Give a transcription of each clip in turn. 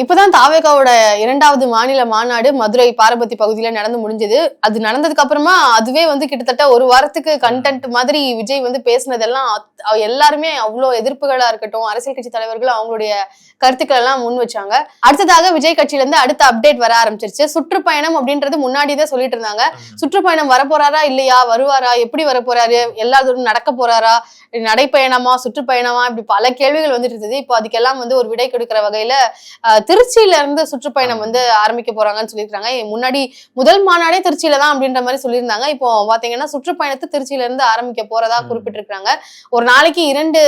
இப்பதான் தாவேகாவோட இரண்டாவது மாநில மாநாடு மதுரை பாரபத்தி பகுதியில நடந்து முடிஞ்சது. அது நடந்ததுக்கு அப்புறமா அதுவே வந்து கிட்டத்தட்ட ஒரு வாரத்துக்கு கண்டென்ட் மாதிரி விஜய் வந்து பேசினதெல்லாம் எல்லாருமே அவ்வளோ எதிர்ப்புகளா இருக்கட்டும் அரசியல் கட்சி தலைவர்கள் அவங்களுடைய கருத்துக்கள் எல்லாம் முன் வச்சாங்க. அடுத்ததாக விஜய் கட்சியில இருந்து அடுத்த அப்டேட் வர ஆரம்பிச்சிருச்சு. சுற்றுப்பயணம் அப்படின்றது முன்னாடி தான் சொல்லிட்டு இருந்தாங்க. சுற்றுப்பயணம் வரப்போறாரா இல்லையா? வருவாரா? எப்படி வர போறாரு எல்லா தூரம் நடக்க போறாரா? நடைப்பயணமா? சுற்றுப்பயணமா? இப்படி பல கேள்விகள் வந்துட்டு இருந்தது. இப்போ அதுக்கெல்லாம் வந்து ஒரு விடை கொடுக்கிற வகையில திருச்சியில இருந்து சுற்றுப்பயணம் வந்து ஆரம்பிக்க போறாங்கன்னு சொல்லியிருக்காங்க. முன்னாடி முதல் மாநாடே திருச்சியில தான் அப்படின்ற மாதிரி சொல்லியிருந்தாங்க. இப்போ பாத்தீங்கன்னா சுற்றுப்பயணத்தை திருச்சியில இருந்து ஆரம்பிக்க போறதா. குறிப்பிட்டிருக்காங்க. ஒரு நாளைக்கு இரண்டு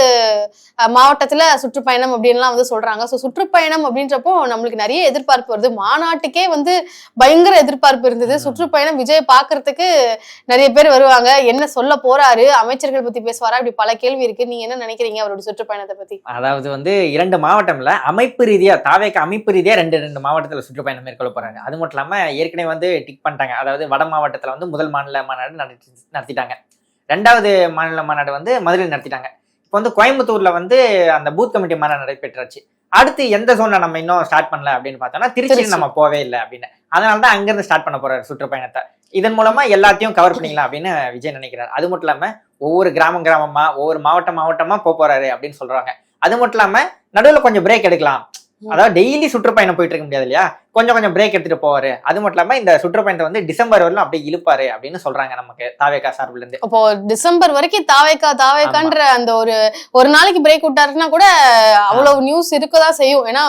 மாவட்டத்துல சுற்றுப்பயணம் அப்படின்லாம் வந்து சொல்றாங்க. ஸோ சுற்றுப்பயணம் அப்படின்றப்போ நம்மளுக்கு நிறைய எதிர்பார்ப்பு வருது. மாநாட்டுக்கே வந்து பயங்கர எதிர்பார்ப்பு இருந்தது. சுற்றுப்பயணம் விஜய் பாக்குறதுக்கு நிறைய பேர் வருவாங்க. என்ன சொல்ல போறாரு? அமைச்சர்கள் பத்தி பேசுவாரா? இப்படி பல கேள்வி இருக்கு. நீங்க என்ன நினைக்கிறீங்க அவரோட சுற்றுப்பயணத்தை பத்தி? அதாவது வந்து இரண்டு மாவட்டம்ல அமைப்பு ரீதியா தாவேக்க அமைப்பு ரீதியா ரெண்டு ரெண்டு மாவட்டத்துல சுற்றுப்பயணம் மேற்கொள்ள போறாங்க. அது மட்டும் இல்லாம ஏற்கனவே வந்து டிக் பண்ணிட்டாங்க. அதாவது வட மாவட்டத்துல வந்து முதல் மாநில மாநாடு நடத்தி நடத்திட்டாங்க. ரெண்டாவது மாநில மாநாடு வந்து மதுரையில் நடத்திட்டாங்க. இப்போ வந்து கோயம்புத்தூர்ல வந்து அந்த பூத் கமிட்டி மாநாடு நடைபெற்றாச்சு. அடுத்து எந்த ஜோன்ல நம்ம இன்னும் ஸ்டார்ட் பண்ணல அப்படின்னு பார்த்தோம்னா திருச்சியில் திருச்சி. நம்ம போவே இல்லை அப்படின்னு. அதனால தான் அங்கிருந்து ஸ்டார்ட் பண்ண போறாரு சுற்றுப்பயணத்தை. இதன் மூலமா எல்லாத்தையும் கவர் பண்ணிக்கலாம் அப்படின்னு விஜய் நினைக்கிறார். அது மட்டும் இல்லாம ஒவ்வொரு கிராமம் கிராமமா ஒவ்வொரு மாவட்டம் மாவட்டமா போக போறாரு அப்படின்னு சொல்றாங்க. அது மட்டும் இல்லாம நடுவுல கொஞ்சம் பிரேக் எடுக்கலாம். அதாவது டெய்லி சுற்றுப்பயணம் போயிட்டு இருக்க முடியாது இல்லையா? கொஞ்சம் கொஞ்சம் பிரேக் எடுத்துட்டு போவாரு. அது மட்டும் இல்லாம இந்த சுற்றுப்பயணத்தை வந்து டிசம்பர் வரலும் அப்படியே இழுப்பாரு அப்படின்னு சொல்றாங்க நமக்கு தாவேகா சார்பில் இருந்து. அப்போ டிசம்பர் வரைக்கும் தாவேக்கா தாவேக்கான்ற அந்த ஒரு ஒரு நாளைக்கு பிரேக் விட்டாருன்னா கூட அவ்வளவு நியூஸ் இருக்கதான் செய்யும். ஏன்னா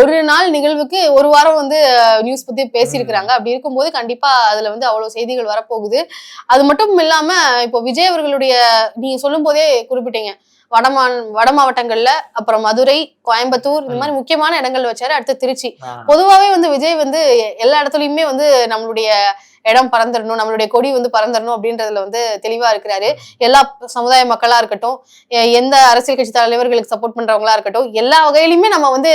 ஒரு நாள் நிகழ்வுக்கு ஒரு வாரம் வந்து நியூஸ் பத்தி பேசியிருக்கிறாங்க. அப்படி இருக்கும்போது கண்டிப்பா அதுல வந்து அவ்வளவு செய்திகள் வரப்போகுது. அது மட்டும் இல்லாம இப்போ விஜய் அவர்களுடைய நீங்க சொல்லும் போதே குறிப்பிட்டீங்க. வடமா வட மாவட்டங்கள்ல அப்புறம் மதுரை கோயம்புத்தூர் இந்த மாதிரி முக்கியமான இடங்கள்ல வச்சாரு. அடுத்து திருச்சி. பொதுவாவே வந்து விஜய் வந்து எல்லா இடத்துலயுமே வந்து நம்மளுடைய இடம் பறந்துடணும் நம்மளுடைய கொடி வந்து பறந்துடணும் அப்படின்றதுல வந்து தெளிவா இருக்கிறாரு. எல்லா சமுதாய மக்களா இருக்கட்டும் எந்த அரசியல் கட்சி தலைவர்களுக்கு சப்போர்ட் பண்றவங்களா இருக்கட்டும் எல்லா வகையிலுமே நம்ம வந்து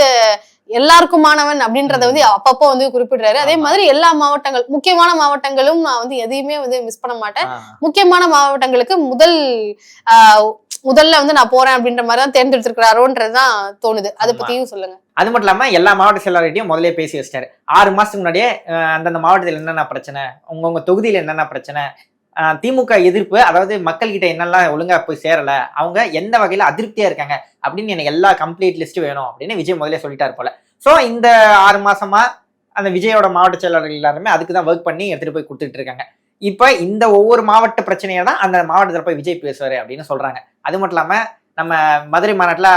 எல்லாருக்குமானவன் அப்படின்றத வந்து அப்பப்போ வந்து குறிப்பிடுறாரு. அதே மாதிரி எல்லா மாவட்டங்கள் முக்கியமான மாவட்டங்களும் நான் வந்து எதையுமே வந்து மிஸ் பண்ண மாட்டேன். முக்கியமான மாவட்டங்களுக்கு முதல் ஆஹ், முதல்ல வந்து நான் போறேன் அப்படின்ற மாதிரி தான் தேர்ந்தெடுத்திருக்கிறாரோன்றதுதான் தோணுது. அதை. பத்தியும் சொல்லுங்க. அது மட்டும் இல்லாம எல்லா மாவட்ட செயலாளர்கிட்டையும் முதல்ல பேசி வச்சிட்டாரு. ஆறு மாசத்துக்கு முன்னாடியே அந்தந்த மாவட்டத்தில் என்னென்ன பிரச்சனை உங்கவுங்க தொகுதியில என்னென்ன பிரச்சனை திமுக எதிர்ப்பு அதாவது மக்கள்கிட்ட என்னெல்லாம் ஒழுங்கா போய் சேரல அவங்க எந்த வகையில அதிருப்தியா இருக்காங்க அப்படின்னு எனக்கு எல்லா கம்ப்ளீட் லிஸ்ட் வேணும் அப்படின்னு விஜய் முதல்ல சொல்லிட்டாரு போல. சோ இந்த ஆறு மாசமா அந்த விஜயோட மாவட்ட செயலாளர்கள் எல்லாருமே அதுக்கு தான் ஒர்க் பண்ணி எடுத்துட்டு போய் கொடுத்துட்டு இருக்காங்க. இப்ப இந்த ஒவ்வொரு மாவட்ட பிரச்சனையை தான் அந்த மாவட்டத்தில் போய் விஜய் பேசுவாரு அப்படின்னு சொல்றாங்க. அது மட்டும் இல்லாம நம்ம மதுரை மாநாட்டுல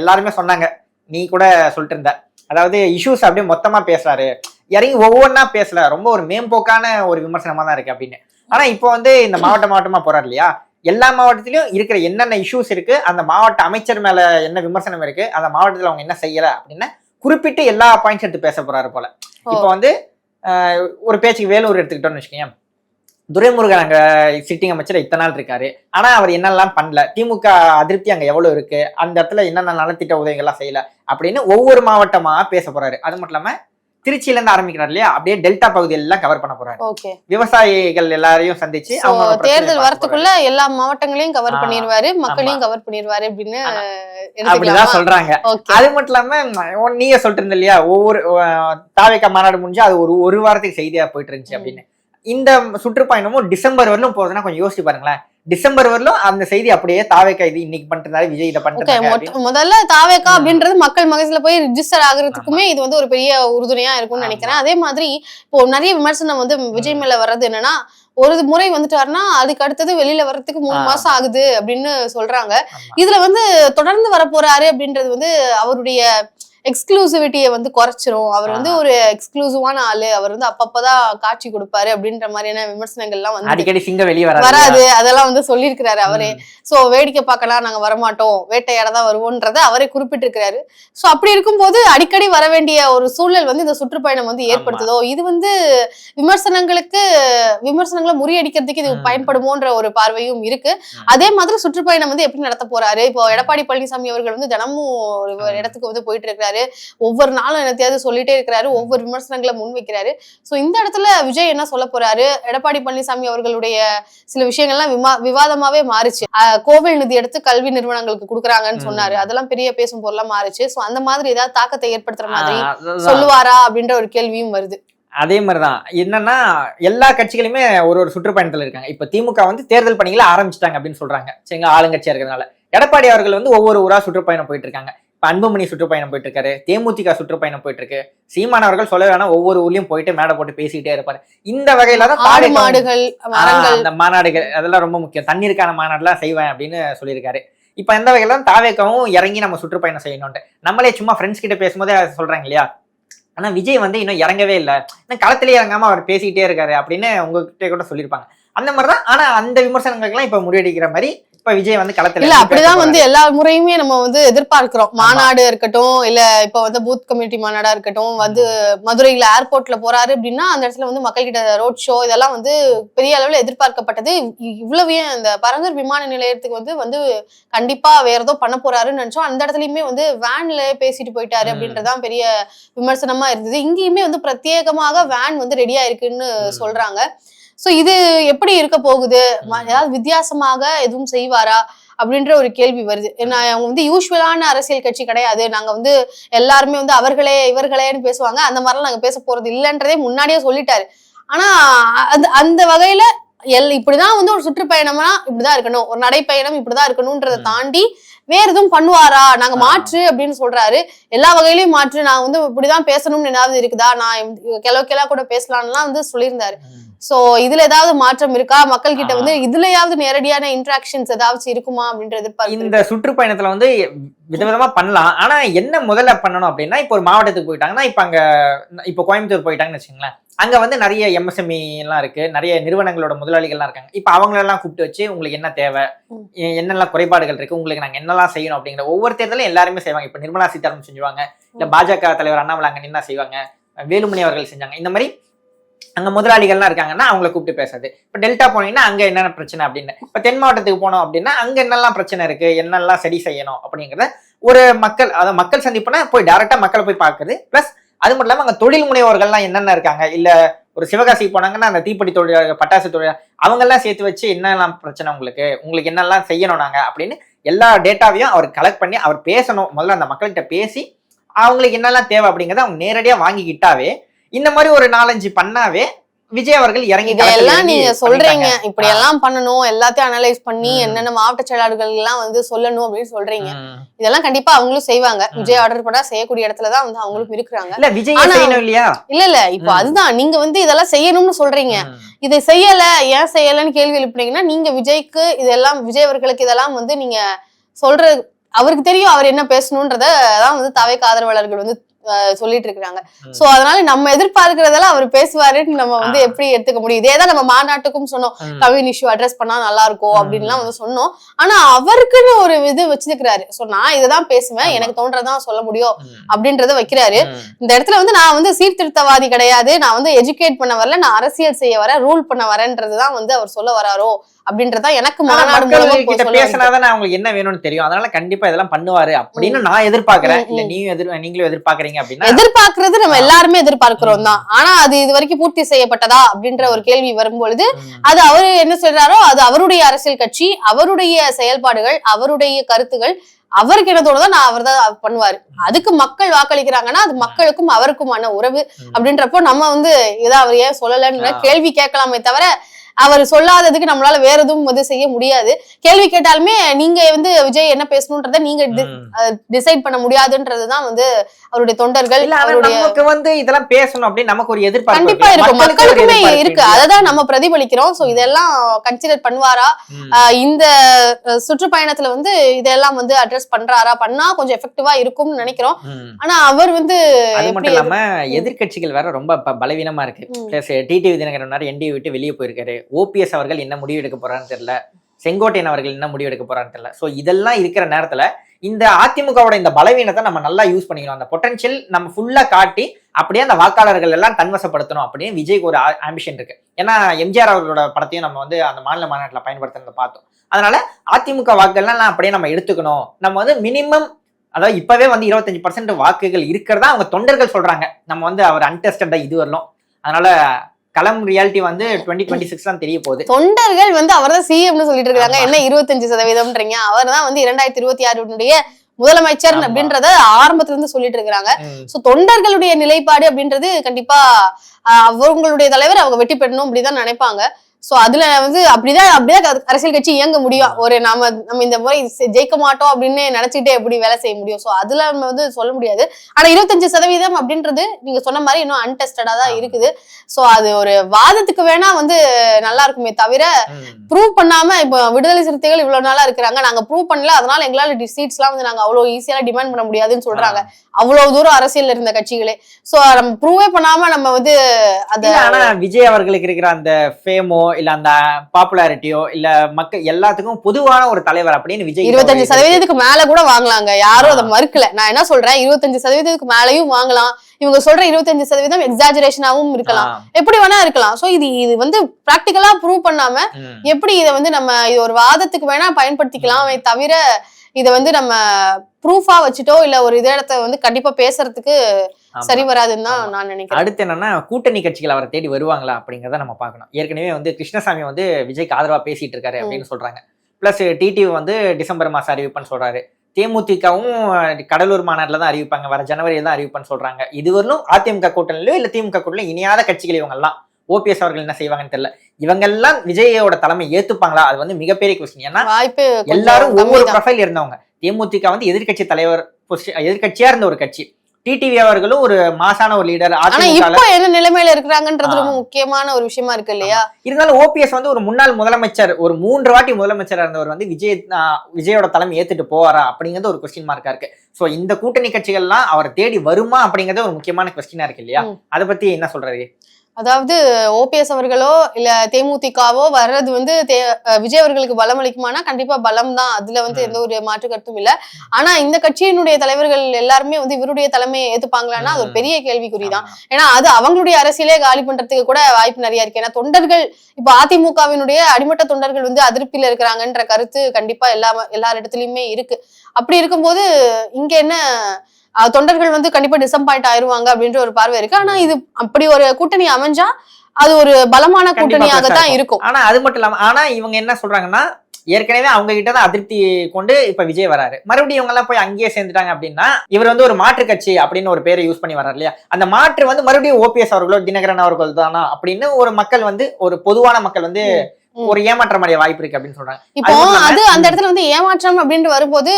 எல்லாருமே சொன்னாங்க. நீ கூட சொல்லிட்டு இருந்த. அதாவது இஷ்யூஸ் அப்படியே மொத்தமா பேசுறாரு. இறங்கி ஒவ்வொன்றா பேசல. ரொம்ப ஒரு மேம்போக்கான ஒரு விமர்சனமா தான் இருக்கு அப்படின்னு. ஆனா இப்போ வந்து இந்த மாவட்ட மாவட்டமா போறாரு இல்லையா? எல்லா மாவட்டத்திலயும் இருக்கிற என்னென்ன இஷ்யூஸ் இருக்கு அந்த மாவட்ட அமைச்சர் மேல என்ன விமர்சனம் இருக்கு அந்த மாவட்டத்துல அவங்க என்ன செய்யல அப்படின்னு குறிப்பிட்டு எல்லா பாயிண்ட்ஸ் எடுத்து பேச போறாரு போல. இப்போ வந்து ஒரு பேச்சுக்கு வேலூர் எடுத்துக்கிட்டோம்னு வச்சுக்கோங்க துரைமுருகன் அங்க சிட்டிங் அமைச்சர் இத்தனை நாள் இருக்காரு. ஆனா அவர் என்னெல்லாம் பண்ணல. திமுக அதிருப்தி அங்க எவ்வளவு இருக்கு? அந்த இடத்துல என்னென்ன நலத்திட்ட உதவிகள்லாம் செய்யல? அப்படின்னு ஒவ்வொரு மாவட்டமா பேச போறாரு. அது மட்டும் இல்லாம திருச்சியில இருந்து ஆரம்பிக்கிறார் இல்லையா? அப்படியே டெல்டா பகுதியெல்லாம் கவர் பண்ண போறாரு. விவசாயிகள் எல்லாரையும் சந்திச்சு பிரச்சனையை தேர்தல் வரத்துக்குள்ள எல்லா மாவட்டங்களையும் கவர் பண்ணிடுவாரு மக்களையும் கவர் பண்ணிடுவாரு அப்படின்னு அப்படிதான் சொல்றாங்க. அது மட்டும் இல்லாம நீங்க சொல்லிட்டு இருந்த இல்லையா? ஒவ்வொரு தாவேக்கா மாநாடு முடிஞ்சு அது ஒரு ஒரு வாரத்துக்கு செய்தியா போயிட்டு இருந்துச்சு. அப்படின்னு. இந்த சுற்றுப்பயணமும் டிசம்பர் வரலும் போகுதுன்னா கொஞ்சம் யோசிச்சு பாருங்களேன். டிசம்பர் வரலும் அந்த செய்தி அப்படியே தாவேக்கா இது இன்னைக்கு பண்ணிட்டு விஜய் இதை பண்ணிட்டு முதல்ல தாவேக்கா. அப்படின்றது மக்கள் மகசில போய் ரிஜிஸ்டர் ஆகுறதுக்குமே இது வந்து ஒரு பெரிய உறுதுணையா இருக்கும்னு. நினைக்கிறேன். அதே மாதிரி இப்போ நிறைய விமர்சனம் வந்து விஜய் மேல வர்றது என்னன்னா ஒரு முறை வந்துட்டாருன்னா அதுக்கு அடுத்தது வெளியில வர்றதுக்கு மூணு. மாசம் ஆகுது அப்படின்னு சொல்றாங்க. இதுல வந்து தொடர்ந்து வர போறாரு அப்படின்றது வந்து அவருடைய எக்ஸ்க்ளூசிவிட்டியை வந்து குறைச்சிரும். அவர் வந்து. ஒரு எக்ஸ்க்ளூசிவான ஆளு. அவர் வந்து அப்பப்பதான் காட்சி கொடுப்பாரு அப்படின்ற மாதிரியான விமர்சனங்கள்லாம் வந்து அடிக்கடி சிங்க வெளியே வராது. அதெல்லாம் வந்து சொல்லியிருக்கிறாரு அவரே. சோ வேடிக்கை பார்க்கலாம் நாங்க வரமாட்டோம். வேட்டையாட தான் வருவோன்றத அவரே குறிப்பிட்டிருக்கிறாரு. சோ அப்படி இருக்கும்போது அடிக்கடி வர வேண்டிய ஒரு சூழல் வந்து இந்த சுற்றுப்பயணம் வந்து ஏற்படுத்துதோ இது வந்து விமர்சனங்களுக்கு விமர்சனங்களை முறியடிக்கிறதுக்கு இது. பயன்படுமோன்ற ஒரு பார்வையும் இருக்கு. அதே மாதிரி சுற்றுப்பயணம் வந்து எப்படி நடத்த போறாரு? இப்போ எடப்பாடி பழனிசாமி அவர்கள் வந்து தினமும் ஒரு. இடத்துக்கு வந்து போயிட்டு இருக்காரு இருக்கிறாரு ஒவ்வொரு நாளும் என்னத்தையாவது சொல்லிட்டே இருக்கிறாரு. ஒவ்வொரு விமர்சனங்களை முன் வைக்கிறாரு சோ இந்த இடத்துல விஜய் என்ன சொல்ல போறாரு? எடப்பாடி பழனிசாமி அவர்களுடைய சில விஷயங்கள்லாம் விமா விவாதமாவே மாறுச்சு. கோவில் நிதி எடுத்து கல்வி நிறுவனங்களுக்கு கொடுக்குறாங்கன்னு சொன்னாரு. அதெல்லாம் பெரிய பேசும் பொருளா மாறுச்சு. சோ அந்த மாதிரி ஏதாவது தாக்கத்தை ஏற்படுத்துற மாதிரி. சொல்லுவாரா? அப்படின்ற ஒரு கேள்வியும் வருது. அதே மாதிரிதான். என்னன்னா எல்லா கட்சிகளுமே ஒரு ஒரு சுற்றுப்பயணத்துல இருக்காங்க. இப்ப திமுக வந்து தேர்தல் பணிகளை ஆரம்பிச்சிட்டாங்க அப்படின்னு சொல்றாங்க. சரிங்க ஆளுங்கட்சியா இருக்கிறதுனால. எடப்பாடி அவர்கள் வந்து ஒவ்வொரு ஊரா சுற்றுப்பயணம் போயிட்டு இருக்காங்க. அன்புமணி சுற்றுப்பயணம் போயிட்டு இருக்காரு தேமுதிக சுற்றுப்பயணம் போயிட்டு இருக்கு சீமான் அவர்கள் சொல்ல வேணா ஒவ்வொரு ஊர்லயும் போயிட்டு மேடை போட்டு பேசிக்கிட்டே இருப்பாரு. இந்த வகையில தான் மாடுகள் அந்த மாநாடுகள் அதெல்லாம் ரொம்ப முக்கியம். தண்ணீருக்கான மாநாடுலாம் செய்வேன் அப்படின்னு சொல்லியிருக்காரு. இப்ப எந்த வகையில தான் தாவேக்காவும் இறங்கி நம்ம சுற்றுப்பயணம் செய்யணும்ட்டு நம்மளே சும்மா ஃப்ரெண்ட்ஸ் கிட்ட பேசும்போதே சொல்றாங்க இல்லையா? ஆனா விஜய் வந்து இன்னும் இறங்கவே இல்லை. இன்னும் களத்திலே இறங்காம அவர் பேசிக்கிட்டே இருக்காரு அப்படின்னு உங்ககிட்ட கூட சொல்லியிருப்பாங்க. அந்த மாதிரிதான் ஆனா அந்த விமர்சனங்களுக்கெல்லாம் இப்ப முறியடிக்கிற மாதிரி இப்ப விஜய் வந்து களத்துல இல்ல அப்படிதான் வந்து எல்லா முறையுமே நம்ம வந்து எதிர்பார்க்கிறோம். மாநாடு இருக்கட்டும் இல்ல இப்ப வந்து பூத் கம்யூனிட்டி மாநாடா இருக்கட்டும் வந்து மதுரையில ஏர்போர்ட்ல போறாரு அப்படின்னா அந்த இடத்துல வந்து மக்கள் கிட்ட ரோட் ஷோ இதெல்லாம் வந்து பெரிய அளவுல எதிர்பார்க்கப்பட்டது. இவ்வளவு ஏன் இந்த பரந்தூர் விமான நிலையத்துக்கு வந்து வந்து கண்டிப்பா வேற ஏதோ பண்ண போறாருன்னு நினைச்சோம். அந்த இடத்துலயுமே வந்து வேன்ல பேசிட்டு போயிட்டாரு ம். அப்படின்றதுதான் பெரிய விமர்சனமா இருந்தது. இங்கேயுமே வந்து பிரத்யேகமாக வேன் வந்து ரெடியா இருக்குன்னு. சொல்றாங்க. சோ இது எப்படி இருக்க போகுது? ஏதாவது வித்தியாசமாக எதுவும் செய்வாரா? அப்படின்ற ஒரு கேள்வி வருது. ஏன்னா அவங்க வந்து யூஸ்வலான அரசியல் கட்சி கிடையாது. நாங்க வந்து எல்லாருமே வந்து அவர்களே இவர்களேன்னு பேசுவாங்க. அந்த மாதிரிலாம் நாங்க பேச போறது இல்லைன்றதே முன்னாடியே சொல்லிட்டாரு. ஆனா அந்த அந்த வகையில எல் இப்படிதான் வந்து ஒரு சுற்றுப்பயணம்னா இப்படிதான் இருக்கணும். ஒரு நடைப்பயணம் இப்படிதான் இருக்கணும்ன்றதை. தாண்டி வேற எதுவும் பண்ணுவாரா? நாங்க. மாற்று அப்படின்னு சொல்றாரு. எல்லா வகையிலயும் மாற்று. நான் வந்து இப்படிதான் பேசணும்னு ஏதாவது இருக்குதா? நான் கிளவு கிளா கூட பேசலாம்லாம் வந்து சொல்லியிருந்தாரு. சோ இதுல ஏதாவது மாற்றம் இருக்கா? மக்கள் கிட்ட. வந்து இதுலயாவது நேரடியான இன்டராக்ஷன்ஸ் ஏதாவது இருக்குமா அப்படின்ற எதிர்பார்ப்பு இந்த சுற்றுப்பயணத்துல வந்து விதவிதமா பண்ணலாம். ஆனா என்ன முதல்ல பண்ணணும் அப்படின்னா இப்போ ஒரு மாவட்டத்துக்கு போயிட்டாங்கன்னா இப்ப அங்க இப்போ கோயம்புத்தூர் போயிட்டாங்கன்னு வச்சுங்களேன் அங்க வந்து நிறைய எம்எஸ்எம்இ எல்லாம் இருக்கு. நிறைய நிறுவனங்களோட முதலாளிகள்லாம் இருக்காங்க. இப்ப அவங்களெல்லாம் கூப்பிட்டு வச்சு உங்களுக்கு என்ன தேவை? என்னெல்லாம் குறைபாடுகள் இருக்கு? உங்களுக்கு நாங்க என்னெல்லாம் செய்யணும்? அப்படிங்கிற ஒவ்வொரு தேர்தலும் எல்லாருமே செய்வாங்க. இப்ப நிர்மலா சீதாராமன் செஞ்சுவாங்க. இல்ல. பாஜக தலைவர் அண்ணாமலை அங்க நின்னா செய்வாங்க. வேலுமணி அவர்கள் செஞ்சாங்க. இந்த மாதிரி அங்கே முதலாளிகள்லாம் இருக்காங்கன்னா அவங்கள கூப்பிட்டு பேசுறது. இப்போ டெல்டா போனீங்கன்னா அங்கே என்னென்ன பிரச்சனை அப்படின்னு. இப்போ தென் மாவட்டத்துக்கு போனோம் அப்படின்னா அங்கே என்னெல்லாம் பிரச்சனை இருக்கு? என்னெல்லாம் சரி செய்யணும் அப்படிங்கிறத ஒரு மக்கள் அதாவது மக்கள் சந்திப்புனா போய் டேரெக்டாக மக்களை போய் பார்க்குறது. ப்ளஸ் அது மட்டும் இல்லாமல் அங்கே தொழில் முனைவோர்கள்லாம் என்னென்ன இருக்காங்க? இல்லை ஒரு சிவகாசிக்கு போனாங்கன்னா அந்த தீப்பெட்டி தொழிலாளர்கள் பட்டாசு தொழிலாளர் அவங்கெல்லாம் சேர்த்து வச்சு என்னெல்லாம் பிரச்சனை உங்களுக்கு? உங்களுக்கு என்னெல்லாம் செய்யணும் நாங்கள் அப்படின்னு எல்லா டேட்டாவையும் அவர் கலெக்ட் பண்ணி அவர் பேசணும். முதல்ல அந்த மக்கள்கிட்ட பேசி அவங்களுக்கு என்னெல்லாம் தேவை அப்படிங்கிறத அவங்க நேரடியாக வாங்கிக்கிட்டாவே இந்த மாதிரி ஒரு நாலஞ்சு பண்ணாவே விஜய் அவர்கள் இறங்கி இதெல்லாம் நீங்க சொல்றீங்க. இப்படி எல்லாம் பண்ணணும் எல்லாத்தையும் அனலைஸ் பண்ணி. என்னென்ன மாவட்ட செயலாளர்கள் எல்லாம் வந்து சொல்லணும் அப்படின்னு சொல்றீங்க. இதெல்லாம் கண்டிப்பா அவங்களும் செய்வாங்க. விஜய் ஆர்டர் பண்ணா செய்யக்கூடிய இடத்துலதான் வந்து அவங்களும் இருக்கிறாங்க இல்ல விஜய் செய்யணும் இல்லையா இல்ல இல்ல இப்போ. அதுதான் நீங்க வந்து இதெல்லாம் செய்யணும்னு சொல்றீங்க. இதை செய்யல ஏன் செய்யலன்னு கேள்வி எழுப்புனீங்கன்னா நீங்க விஜய்க்கு இதெல்லாம் விஜய் அவர்களுக்கு இதெல்லாம் வந்து நீங்க சொல்ற அவருக்கு தெரியும் அவர் என்ன பேசணுன்றத தான் வந்து தவைக்கு ஆதரவாளர்கள் வந்து சொல்லிட்டு இருக்காங்க ம். சோ அதனால நம்ம எதிர்பார்க்கறதெல்லாம் அவர் பேசுவாருன்னு நம்ம வந்து. எப்படி எடுத்துக்க முடியும் இதேதான் நம்ம மாநாட்டுக்கும் சொன்னோம். கவின் இஷ்யூ அட்ரஸ் பண்ணா நல்லா இருக்கும். அப்படின்லாம் வந்து சொன்னோம் ஆனா அவருக்குன்னு ஒரு இது வச்சிருக்கிறாரு சோ நான் இதுதான் பேசுவேன். எனக்கு தோன்றதான் சொல்ல முடியும். அப்படின்றத வைக்கிறாரு. இந்த இடத்துல வந்து நான் வந்து சீர்திருத்தவாதி கிடையாது நான் வந்து எஜுகேட் பண்ண வரல நான் அரசியல் செய்ய வரேன் ரூல் பண்ண வரேன்றதுதான் வந்து அவர் சொல்ல வராரோ அப்படின்றதா எனக்கு மாநாடு. பேசினாதானே அவங்களுக்கு என்ன வேணும்னு தெரியும் அதனால கண்டிப்பா இதெல்லாம் பண்ணுவாரு அப்படின்னு நான் எதிர்பார்க்கறேன் இல்ல. நீயும் எதிர் நீங்களும் எதிர்பார்க்கறீங்க அப்படின்னா எதிர்பார்க்கறது நம்ம. எல்லாருமே எதிர்பார்க்கிறோம் தான் ஆனா அது இது வரைக்கும் பூர்த்தி செய்யப்பட்டதா அப்படின்ற ஒரு கேள்வி வரும்பொழுது. அது அவரு என்ன சொல்றாரோ அது அவருடைய அரசியல் கட்சி அவருடைய செயல்பாடுகள் அவருடைய கருத்துகள் அவருக்கு என்ன தோணுதோ நான் அவர் தான் பண்ணுவாரு அதுக்கு மக்கள் வாக்களிக்கிறாங்கன்னா அது மக்களுக்கும் அவருக்குமான உறவு. அப்படின்றப்போ நம்ம வந்து இதை அவர் ஏன் சொல்லலன்னு. கேள்வி கேட்கலாமே தவிர அவர் சொல்லாததுக்கு நம்மளால வேற எதுவும் வந்து செய்ய முடியாது. கேள்வி கேட்டாலுமே நீங்க வந்து விஜய் என்ன பேசணுன்றத நீங்க. டிசைட் பண்ண முடியாதுன்றதுதான் வந்து அவருடைய தொண்டர்கள் இல்ல அவருடைய வந்து இதெல்லாம் பேசணும் அப்படின்னு நமக்கு ஒரு எதிர்பார்ப்பு கண்டிப்பா. இருக்கும் மக்களுக்குமே இருக்கு. அததான் நம்ம பிரதிபலிக்கிறோம். சோ இதெல்லாம் கன்சிடர் பண்ணுவாரா? இந்த சுற்றுப்பயணத்துல வந்து இதெல்லாம் வந்து அட்ரஸ் பண்றாரா? பண்ணா கொஞ்சம் எஃபெக்டிவா இருக்கும்னு நினைக்கிறோம். ஆனா அவர் வந்து அது மட்டும் இல்லாம எதிர்க்கட்சிகள் வேற ரொம்ப பலவீனமா இருக்கு. டிடிவி தினகரன் என்டிஏ விட்டு வெளியே போயிருக்காரு. ஓபிஎஸ் அவர்கள் என்ன முடிவு எடுக்க போறான்னு தெரியல. செங்கோட்டையன் அவர்கள் என்ன முடிவு எடுக்க போறான்னு தெரியல. ஸோ இதெல்லாம் இருக்கிற நேரத்தில் இந்த அதிமுகவோட இந்த பலவீனத்தை நம்ம நல்லா யூஸ் பண்ணிக்கணும். அந்த பொட்டன்ஷியல் நம்ம ஃபுல்லா காட்டி அப்படியே அந்த வாக்காளர்கள் எல்லாம் தன்வசப்படுத்தணும் அப்படின்னு விஜய்க்கு ஒரு ஆம்பிஷன் இருக்கு. ஏன்னா எம்ஜிஆர் அவர்களோட படத்தையும் நம்ம வந்து அந்த மாநில மாநாட்டில் பயன்படுத்துறத பார்த்தோம். அதனால அதிமுக வாக்குகள்லாம் அப்படியே நம்ம எடுத்துக்கணும். நம்ம வந்து மினிமம் அதாவது இப்பவே வந்து இருபத்தஞ்சு பர்சன்ட் வாக்குகள் இருக்கிறதா அவங்க தொண்டர்கள் சொல்றாங்க. நம்ம வந்து அவர் அன்டெஸ்டடா இது வரலாம் அதனால களம் ரியாலிட்டி வந்து டுவெண்ட்டி டுவெண்ட்டி சிக்ஸ் தான் தெரிய போகுது தொண்டர்கள் வந்து அவர்தான் சிஎம்னு சொல்லிட்டு இருக்காங்க. என்ன இருபத்தஞ்சு சதவீதம்ன்றீங்க அவர் தான் வந்து இரண்டாயிரத்தி இருபத்தி ஆறுடைய முதலமைச்சர். அப்படின்றத ஆரம்பத்துல இருந்து சொல்லிட்டு இருக்காங்க. சோ தொண்டர்களுடைய நிலைப்பாடு அப்படின்றது கண்டிப்பா அவங்களுடைய தலைவர் அவங்க வெற்றி பெறணும் அப்படிதான் நினைப்பாங்க சோ அதுல வந்து அப்படிதான் அப்படிதான் அரசியல் கட்சி இயங்க முடியும். ஒரு நாம நம்ம இந்த முறை ஜெயிக்க மாட்டோம் அப்படின்னு நினைச்சுக்கிட்டே எப்படி வேலை செய்ய முடியும்? சோ அதுல நம்ம வந்து சொல்ல முடியாது. ஆனா இருபத்தஞ்சு சதவீதம் அப்படின்றது நீங்க சொன்ன மாதிரி இன்னும் அன்டெஸ்டடா தான். இருக்குது. சோ அது ஒரு வாதத்துக்கு வேணா வந்து நல்லா இருக்குமே தவிர. ப்ரூவ் பண்ணாம இப்போ விடுதலை சிறுத்தைகள் இவ்வளவு நாளா இருக்கிறாங்க. நாங்க ப்ரூவ் பண்ணல. அதனால எங்களால சீட்ஸ் எல்லாம் வந்து நாங்க அவ்வளவு ஈஸியா டிமாண்ட் பண்ண முடியாதுன்னு சொல்றாங்க. அவ்வளவு தூரம் அரசியல் இருந்த கட்சிகளே. சோ நம்ம ப்ரூவே பண்ணாம நம்ம வந்து அத ஆனா விஜய் அவர்களுக்கு இருக்கிற அந்த ஃபேமோ இல்ல அந்த பாப்புலாரிட்டியோ இல்ல மக்கள் எல்லாத்துக்கும் பொதுவான ஒரு தலைவர் அப்படின்னு விஜய் இருபத்தஞ்சு சதவீதத்துக்கு மேல கூட வாங்கலாங்க. யாரும் அதை. மறுக்கல. நான் என்ன சொல்றேன்? இருபத்தஞ்சு சதவீதத்துக்கு மேலயும் வாங்கலாம். இவங்க சொல்ற இருபத்தஞ்சு சதவீதம் எக்ஸாஜரேஷனாவும் இருக்கலாம். எப்படி வேணா இருக்கலாம். சோ இது இது வந்து பிராக்டிக்கலா ப்ரூவ் பண்ணாம. எப்படி இதை வந்து நம்ம இது ஒரு வாதத்துக்கு வேணா பயன்படுத்திக்கலாமே. தவிர இதை வந்து நம்ம ப்ரூஃபா வச்சுட்டோ இல்ல ஒரு இதழத்தை வந்து கண்டிப்பா பேசுறதுக்கு. சரி வராதுன்னு தான். நான் நினைக்கிறேன். அடுத்து என்னன்னா கூட்டணி கட்சிகள் அவரை தேடி வருவாங்களா அப்படிங்கறத நம்ம பார்க்கணும். ஏற்கனவே வந்து கிருஷ்ணசாமி வந்து விஜய்க்கு ஆதரவா பேசிட்டு இருக்காரு அப்படின்னு சொல்றாங்க. பிளஸ் டிடிவி வந்து டிசம்பர் மாசம் அறிவிப்பேன்னு சொல்றாரு. தேமுதிகவும் கடலூர் மாநாட்டில் தான் அறிவிப்பாங்க. வர ஜனவரியில் தான் அறிவிப்பேன்னு சொல்றாங்க. இதுவரையிலும் அதிமுக கூட்டணிலயோ இல்ல திமுக கூட்டணிலோ இணையாத கட்சிகள் இவங்க எல்லாம் ஓபிஎஸ் அவர்கள் என்ன செய்வாங்கன்னு தெரியல. இவங்கெல்லாம் விஜயோட தலைமை ஏத்துப்பாங்களா? அது வந்து மிகப்பெரிய கொஸ்டின் ஏன்னா எல்லாரும் ஒவ்வொரு. ப்ரொஃபைல் இருந்தவங்க. தேமுதிக வந்து எதிர்க்கட்சி தலைவர் எதிர்க்கட்சியா இருந்த ஒரு கட்சி. டிடிவி அவர்களும் ஒரு மாசான ஒரு லீடர் ஆனா இப்போ என்ன நிலைமையில இருக்கிறாங்கன்றது. ரொம்ப முக்கியமான ஒரு விஷயமா இருக்கு இல்லையா? இருந்தாலும் ஓபிஎஸ் வந்து ஒரு முன்னாள் முதலமைச்சர் ஒரு மூன்று வாட்டி முதலமைச்சரா இருந்தவர் வந்து விஜய் விஜயோட தலைமை ஏத்துட்டு போவாரா அப்படிங்கிறது ஒரு கொஸ்டின் மார்க்கா இருக்கு. சோ இந்த கூட்டணி கட்சிகள்லாம் அவர் தேடி வருமா அப்படிங்கறது ஒரு முக்கியமான கொஸ்டினா இருக்கு இல்லையா. அதை பத்தி என்ன சொல்றாரு அதாவது ஓபிஎஸ் அவர்களோ இல்ல தேமுதிகவோ வர்றது வந்து தே- விஜய் அவர்களுக்கு பலம் அளிக்குமானா கண்டிப்பா பலம் தான் அதுல வந்து. எந்த ஒரு மாற்று கருத்தும் இல்ல ஆனா இந்த கட்சியினுடைய தலைவர்கள் எல்லாருமே வந்து இவருடைய தலைமையை ஏத்துப்பாங்களான்னா அது ஒரு. பெரிய கேள்விக்குறிதான். ஏன்னா அது அவங்களுடைய அரசியலே காலி பண்றதுக்கு கூட வாய்ப்பு நிறைய இருக்கு ஏன்னா தொண்டர்கள் இப்ப அதிமுகவினுடைய அடிமட்ட தொண்டர்கள் வந்து அதிருப்தியில இருக்கிறாங்கன்ற கருத்து கண்டிப்பா எல்லா எல்லார் இடத்துலயுமே இருக்கு அப்படி இருக்கும்போது இங்க என்ன தொண்டர்கள் வந்து கண்டிப்பா டிசப்பாயிண்ட் ஆயிருவாங்க அப்படின்ற ஒரு பார்வை இருக்கு. ஆனா இது அப்படி ஒரு கூட்டணி அமைஞ்சா அது ஒரு பலமான கூட்டணியாக தான் இருக்கும். ஆனா அது மட்டும் இல்லாம ஆனா இவங்க என்ன சொல்றாங்கன்னா ஏற்கனவே அவங்க கிட்ட தான் அதிருப்தி கொண்டு இப்ப விஜய் வராரு. மறுபடியும் இவங்க எல்லாம் போய் அங்கேயே சேர்ந்துட்டாங்க அப்படின்னா இவர் வந்து ஒரு மாற்று கட்சி அப்படின்னு ஒரு பேரை யூஸ் பண்ணி வர்றாரு இல்லையா? அந்த மாற்று வந்து மறுபடியும் ஓபிஎஸ் அவர்களோ தினகரன் அவர்கள் தானா அப்படின்னு ஒரு மக்கள் வந்து ஒரு பொதுவான மக்கள் வந்து. ஒரு ஏமாற்றம் அடைய வாய்ப்பு இருக்கு அப்படின்னு சொல்றாங்க இப்போ அது அந்த இடத்துல வந்து ஏமாற்றம் அப்படின்ட்டு வரும்போது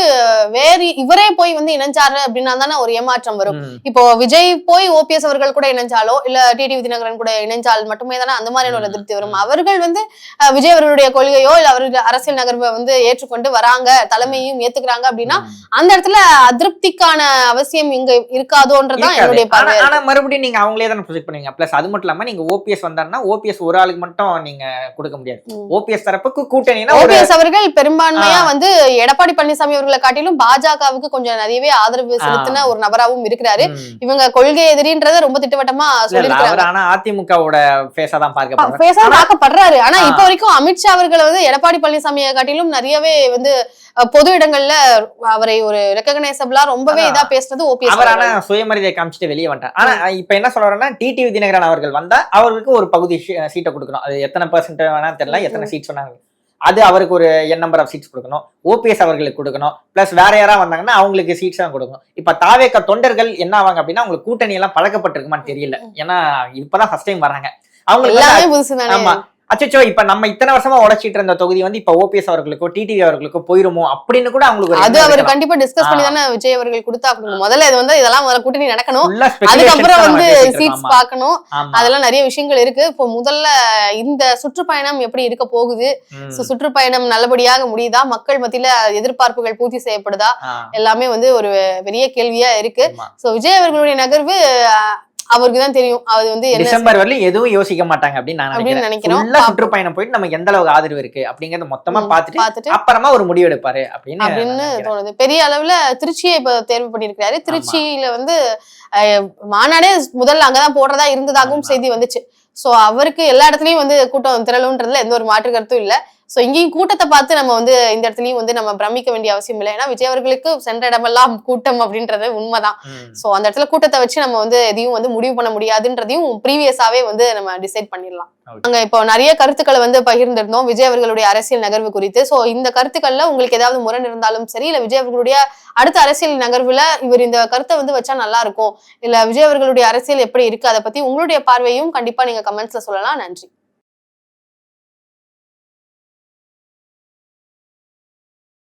வேறு இவரே போய் வந்து இணைஞ்சாரு அப்படின்னா தானே ஒரு ஏமாற்றம் வரும். இப்போ விஜய் போய் ஓபிஎஸ் அவர்கள் கூட இணைஞ்சாலோ இல்ல டிடிவி தினகரன் கூட இணைஞ்சால் மட்டுமே தானே அந்த மாதிரியான ஒரு ம். அதிருப்தி வரும் அவர்கள் வந்து விஜய் அவர்களுடைய கொள்கையோ இல்ல அவருடைய அரசியல் நகர்வை வந்து ஏற்றுக்கொண்டு வராங்க தலைமையும் ஏத்துக்கிறாங்க அப்படின்னா. அந்த இடத்துல அதிருப்திக்கான அவசியம் இங்க இருக்காதோன்றதுதான் இருக்காது. என்னுடைய ஆனா பார்வை ஆனா மறுபடியும் நீங்க அவங்களே தானே ப்ரொஜெக்ட் பண்ணுவீங்க பிளஸ் அது மட்டும் இல்லாம நீங்க ஓபிஎஸ் வந்தாருன்னா ஓபிஎஸ் ஒரு ஆளுக்கு மட்டும் நீங்க கொடுக்க முடியாது. ஓபிஎஸ் தரப்புக்கு கூட்டணினா ஒரு ஓபிஎஸ் அவர்கள் பெரும்பான்மையா. வந்து எடப்பாடி பழனிசாமி அவர்களை காட்டிலும் பாஜகவுக்கு கொஞ்சம் நிறையவே ஆதரவு செலுத்தின ஒரு நபராகவும் இருக்கிறாரு. இவங்க கொள்கை எதிரின்றத ரொம்ப திட்டவட்டமா அவர் ஆனா அதிமுகவோட ஃபேஸா தான் பார்க்கப்படுறாரு. பேச பார்க்கப்படுறாரு. ஆனா. இப்ப வரைக்கும் அமித்ஷா அவர்கள் வந்து எடப்பாடி பழனிசாமியை காட்டிலும் நிறையவே வந்து பொது இடங்கள்ல அவரை ஒரு ரெக்கக்னைசபிளா ரொம்பவே. இதா பேசுனது ஓபிஎஸ் அவர் ஆனா சுயமரியாதை காமிச்சிட்டு வெளியே வந்துட்டார். ஆனா இப்ப என்ன சொல்றாருன்னா டிடிவி தினகரன் அவர்கள் வந்தா அவருக்கு ஒரு பகுதி சீட்டை கொடுக்கணும். அது எத்தனை பர்சன்ட் வேணா தெரியல. எத்தனை சீட்ஸ் வேணாங்க அது அவருக்கு ஒரு என் நம்பர் ஆஃப் சீட்ஸ் கொடுக்கணும். ஓபிஎஸ் அவர்களுக்கு கொடுக்கணும். பிளஸ் வேற யாரா வந்தாங்கன்னா அவங்களுக்கு சீட்ஸ் தான் கொடுக்கணும். இப்ப தாவேக்க தொண்டர்கள் என்ன ஆவாங்க அப்படின்னா அவங்களுக்கு கூட்டணி எல்லாம் பழக்கப்பட்டிருக்குமான்னு தெரியல. ஏன்னா இப்பதான் ஃபர்ஸ்ட் டைம் வராங்க. அவங்களுக்கு ஆமா. அச்சோ இப்ப நம்ம இத்தனை வருஷமா உழைச்சிட்டு இருந்த தொகுதி வந்து இப்ப ஓபிஎஸ் அவர்களுக்கோ டிடிவி அவர்களுக்கோ போயிருமோ அப்படின்னு கூட அவங்களுக்கு அது அவர். கண்டிப்பா டிஸ்கஸ் பண்ணி. தானே விஜய் அவர்கள் கொடுத்தாக்கணும் முதல்ல இது வந்து இதெல்லாம் முதல்ல கூட்டணி நடக்கணும். அதுக்கப்புறம் வந்து சீட்ஸ். பார்க்கணும். ஆமா. அதெல்லாம் நிறைய விஷயங்கள் இருக்கு. இப்போ முதல்ல இந்த சுற்றுப்பயணம் எப்படி இருக்க போகுது? சுற்றுப்பயணம் நல்லபடியாக முடியுதா? மக்கள் மத்தியில எதிர்பார்ப்புகள் பூர்த்தி செய்யப்படுதா? எல்லாமே வந்து ஒரு பெரிய கேள்வியா இருக்கு. சோ விஜய் அவர்களுடைய நகர்வு அவருக்கு தான் தெரியும். அது வந்து டிசம்பர் வரலையும் எதுவும் யோசிக்க மாட்டாங்க அப்படின்னு நான் அப்படின்னு நினைக்கிறேன். சுற்றுப்பயணம் போயிட்டு நமக்கு எந்த அளவுக்கு ஆதரவு இருக்கு அப்படிங்கறத மொத்தமா ம், பார்த்துட்டு அப்புறமா ஒரு முடிவு எடுப்பாரு அப்படின்னு அப்படின்னு. தோணுது. பெரிய அளவுல திருச்சியை இப்ப தேர்வு பண்ணிருக்காரு திருச்சியில வந்து அஹ், மாநாடே முதல்ல அங்கதான் போடுறதா இருந்ததாகவும். செய்தி வந்துச்சு. சோ அவருக்கு எல்லா இடத்துலயும் வந்து கூட்டம் திரளுன்றதுல எந்த ஒரு மாற்று கருத்தும் இல்ல. சோ இங்கேயும் கூட்டத்தை பார்த்து நம்ம வந்து இந்த இடத்துலயும் வந்து நம்ம பிரமிக்க வேண்டிய அவசியம் இல்லை. ஏன்னா விஜய் அவர்களுக்கு சென்ற இடமெல்லாம் கூட்டம் அப்படின்றது உண்மைதான். சோ அந்த இடத்துல கூட்டத்தை வச்சு நம்ம வந்து எதையும் வந்து முடிவு பண்ண முடியாதுன்றதையும் ப்ரீவியஸாவே வந்து நம்ம டிசைட் பண்ணிடலாம். அங்க இப்போ நிறைய கருத்துக்களை வந்து பகிர்ந்திருந்தோம். விஜய் அவர்களுடைய அரசியல் நகர்வு குறித்து. சோ இந்த கருத்துக்கள்ல உங்களுக்கு ஏதாவது முரண் இருந்தாலும் சரி இல்ல விஜய் அவர்களுடைய அடுத்த அரசியல் நகர்வுல இவர் இந்த கருத்தை வந்து வச்சா நல்லா இருக்கும் இல்ல விஜய் அவர்களுடைய அரசியல் எப்படி இருக்கு அதை பத்தி உங்களுடைய பார்வையும் கண்டிப்பா நீங்க கமெண்ட்ஸ்ல சொல்லலாம். நன்றி.